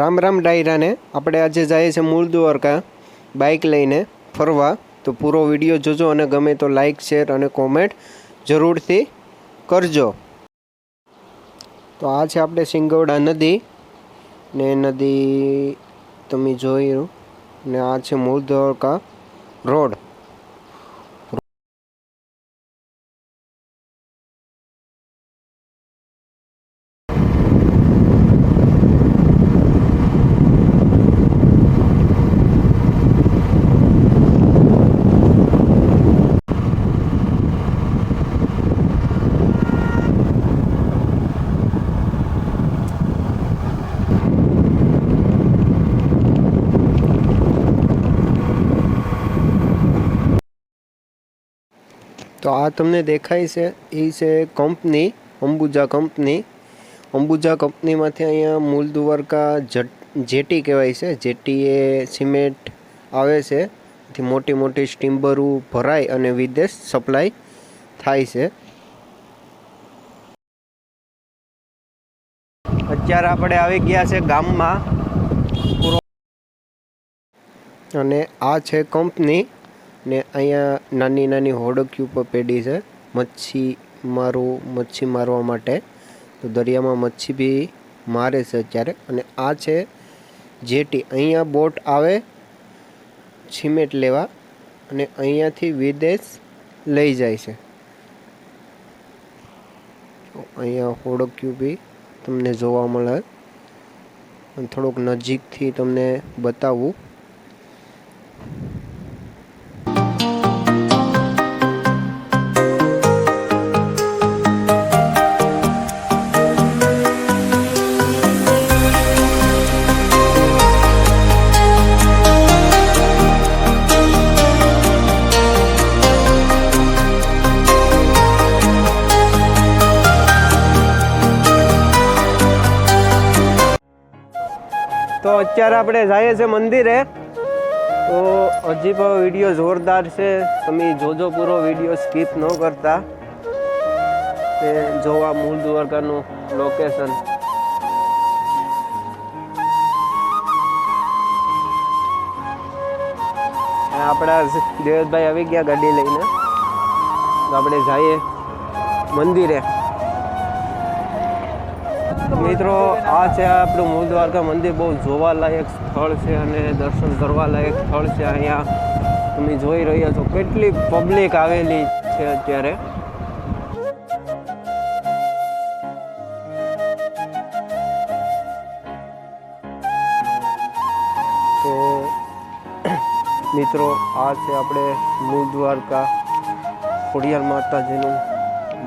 રામ રામ ડાયરાને આપણે આજે જઈએ છીએ મૂળ દ્વારકા બાઇક લઈને ફરવા. તો પૂરો વીડિયો જોજો અને ગમે તો લાઈક શેર અને કોમેન્ટ જરૂરથી કરજો. તો આ છે આપણે સિંગવડા નદી ને નદી તમે જોયું ને આ છે મૂળ દ્વારકા રોડ. તો આ તમને દેખાય છે એ છે કંપની, અંબુજા કંપની. અંબુજા કંપનીમાંથી અહીંયા મૂળ દ્વારકા જટ કહેવાય છે. જેટી એ સિમેન્ટ આવે છે. એથી મોટી મોટી સ્ટીમ્બરો ભરાય અને વિદેશ સપ્લાય થાય છે. અત્યારે આપણે આવી ગયા છે ગામમાં. અને આ છે કંપની. ને અહીંયા નાની નાની હોડકીઓ પર પેડી છે. મચ્છી મારું, મચ્છી મારવા માટે. તો દરિયામાં મચ્છી બી મારે છે અત્યારે. અને આ છે જેટી. અહીંયા બોટ આવે, સિમેન્ટ લેવા અને અહીંયાથી વિદેશ લઈ જાય છે. અહીંયા હોડકીઓ બી તમને જોવા મળે. થોડુંક નજીકથી તમને બતાવું. અત્યારે આપણે જઈએ છીએ મંદિરે. તો હજી પણ વીડિયો જોરદાર છે. તમે જોજો પૂરો વીડિયો સ્કીપ ન કરતા. તે જોવા મૂળ દ્વારકાનું લોકેશન આપણા દેવેશભાઈ આવી ગયા ગાડી લઈને. તો આપણે જઈએ મંદિરે. મિત્રો, આ છે આપણું મૂળ દ્વારકા મંદિર. બહુ જોવાલાયક સ્થળ છે અને દર્શન કરવાલાયક સ્થળ છે અહીંયા. તમે જોઈ રહ્યા છો કેટલી પબ્લિક આવેલી છે અત્યારે. તો, મિત્રો, આ છે આપણે મૂળ દ્વારકા ખોડિયાર માતાજીનું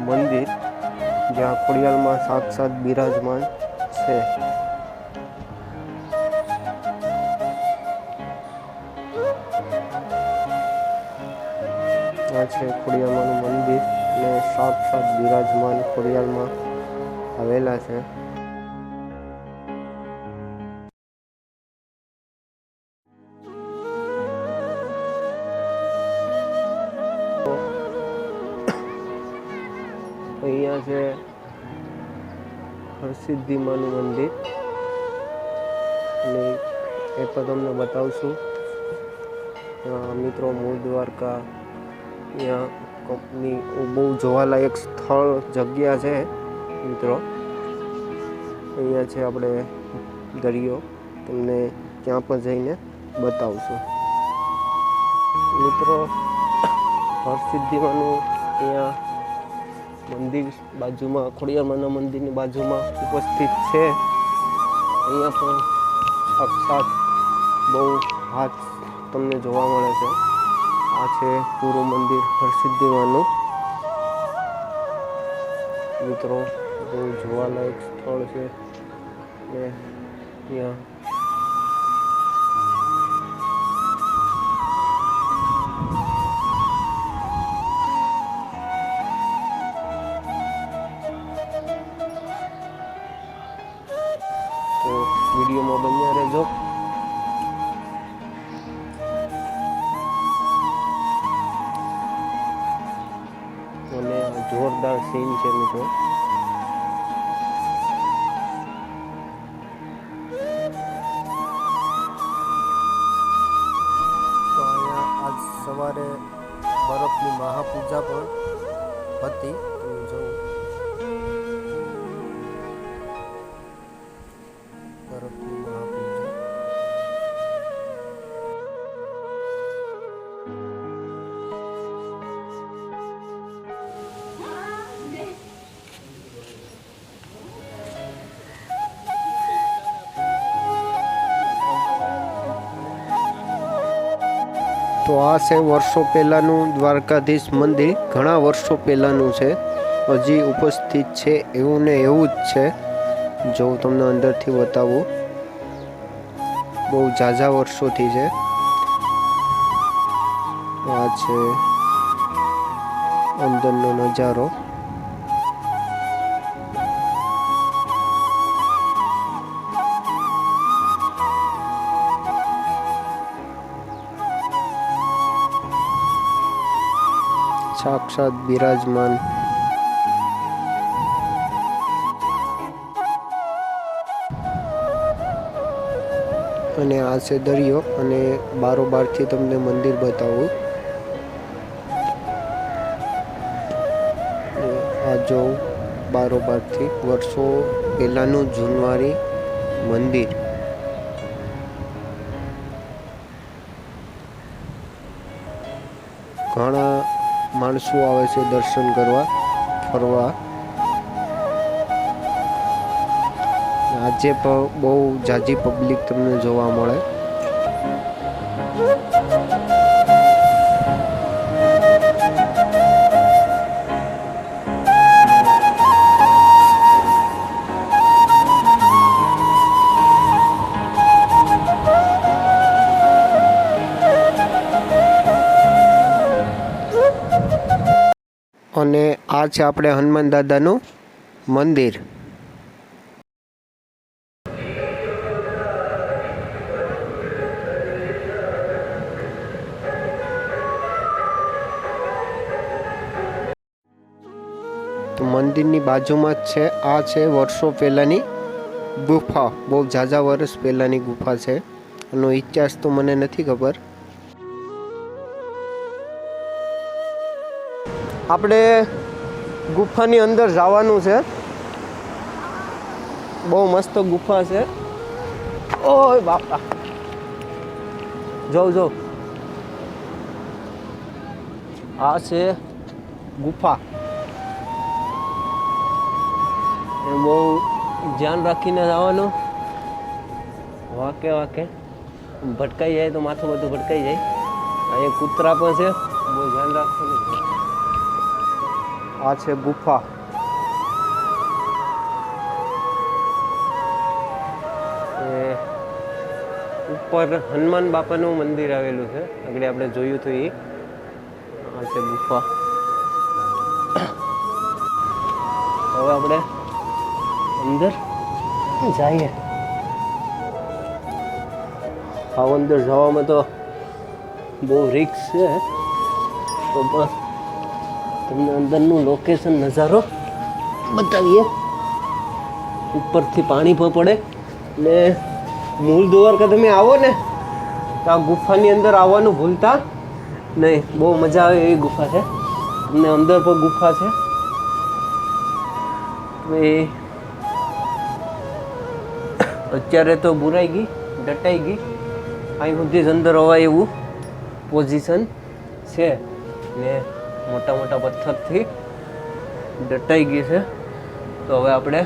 મંદિર. જ્યાં ખોડિયાલમાં સાક્ષાત બિરાજમાન છે. આ છે ખોડિયાલમાંનું મંદિર અને સાક્ષાત બિરાજમાન ખોડિયાલમાં આવેલા છે. હરસિદ્ધિ માનું મંદિર. અને એ પણ તમને બતાવશું. મિત્રો મૂળ દ્વારકા ત્યાં કંપની બહુ જોવાલાયક સ્થળ, જગ્યા છે, મિત્રો. અહીંયા છે આપણે દરિયો. તમને ત્યાં પણ જઈને બતાવશું. મિત્રો હરસિદ્ધિમાનું અહીંયા મંદિર બાજુમાં ખોડિયારમાંના મંદિરની બાજુમાં ઉપસ્થિત છે. અહીંયા પણ સાક્ષાત બહુ હાથ તમને જોવા મળે છે. આ છે પૂરું મંદિર હરસિદ્ધિમાનું. મિત્રો, બહુ જોવાલાયક સ્થળ છે. ને અહીંયા વિડીયોમાં બન્યા રહેજો. અને જોરદાર સીન છે મિત્રો. આજ સવારે બરફની મહાપૂજા પણ હતી. તમે જોઉં. તો આ છે વર્ષો પહેલાંનું દ્વારકાધીશ મંદિર. ઘણા વર્ષો પહેલાંનું છે. હજી ઉપસ્થિત છે એવું ને એવું જ છે. જો હું તમને અંદરથી બતાવું. બહુ ઝાઝા વર્ષોથી છે. આ છે અંદરનો નજારો. સાક્ષાત બિરાજમાન. અને આ છે દરિયો અને બારોબારથી તમને મંદિર બતાવું. આ જોઉં બારોબારથી વર્ષો પહેલાંનું જૂનવારી મંદિર. ઘણા માણસો આવે છે દર્શન કરવા ફરવા. આજે પણ બહુ જાજી પબ્લિક તમને જોવા મળે. આ છે આપણે હનુમાન દાદાનું મંદિર. તો મંદિરની બાજુમાં જ છે, આ છે વર્ષો પહેલાંની ગુફા. બહુ ઝાઝા વર્ષ પહેલાંની ગુફા છે. એનો ઇતિહાસ તો મને નથી ખબર. આપણે ગુફાની અંદર જવાનું છે. બહુ મસ્ત ગુફા છે. ઓય બાપા. જોઉં જોઉં આ છે ગુફા. એ બહુ ધ્યાન રાખીને જવાનું. વાકે વાકે. ભટકાઈ જાય તો માથું બધું ભટકાઈ જાય. અહીંયા કૂતરા પણ છે. બહુ ધ્યાન રાખવાનું. આ છે ગુફા. ઉપર હનુમાન બાપાનું મંદિર આવેલું છે. આગળ આપણે જોયું હતું એ. આ છે ગુફા. હવે આપણે અંદર જઈએ. હા અંદર જવામાં તો બહુ રિક્સ છે. તો પણ તમને અંદરનું લોકેશન નજારો બતાવીએ. ઉપરથી પાણી પણ પડે. ને મૂળ દ્વારકા તમે આવો ને, તો આ ગુફાની અંદર આવવાનું ભૂલતા નહીં. બહુ મજા આવે એવી ગુફા છે. તમને અંદર પણ ગુફા છે. એ અત્યારે તો બુરાઈ ગઈ, ડટાઈ ગઈ. અહીં સુધી જ અંદર અવાય એવું પોઝિશન છે. ને મોટા મોટા પથ્થરથી દટાઈ ગઈ છે. તો હવે આપણે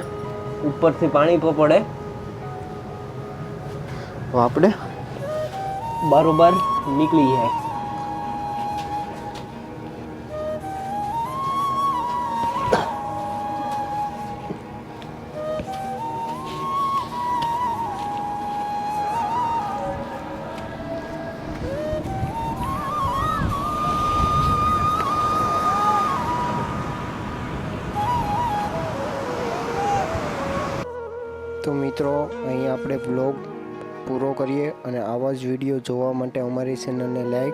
ઉપરથી પાણી પણ પડે. તો આપણે બારોબાર નીકળી જાય. તો મિત્રો, અહીં આપણે બ્લોગ પૂરો કરીએ અને આવા જ વીડિયો જોવા માટે અમારી ચેનલને લાઈક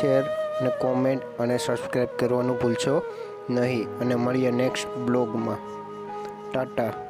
શેર અને કોમેન્ટ અને સબસ્ક્રાઈબ કરવાનું ભૂલશો નહીં. અને મળીએ નેક્સ્ટ બ્લોગમાં ટાટા.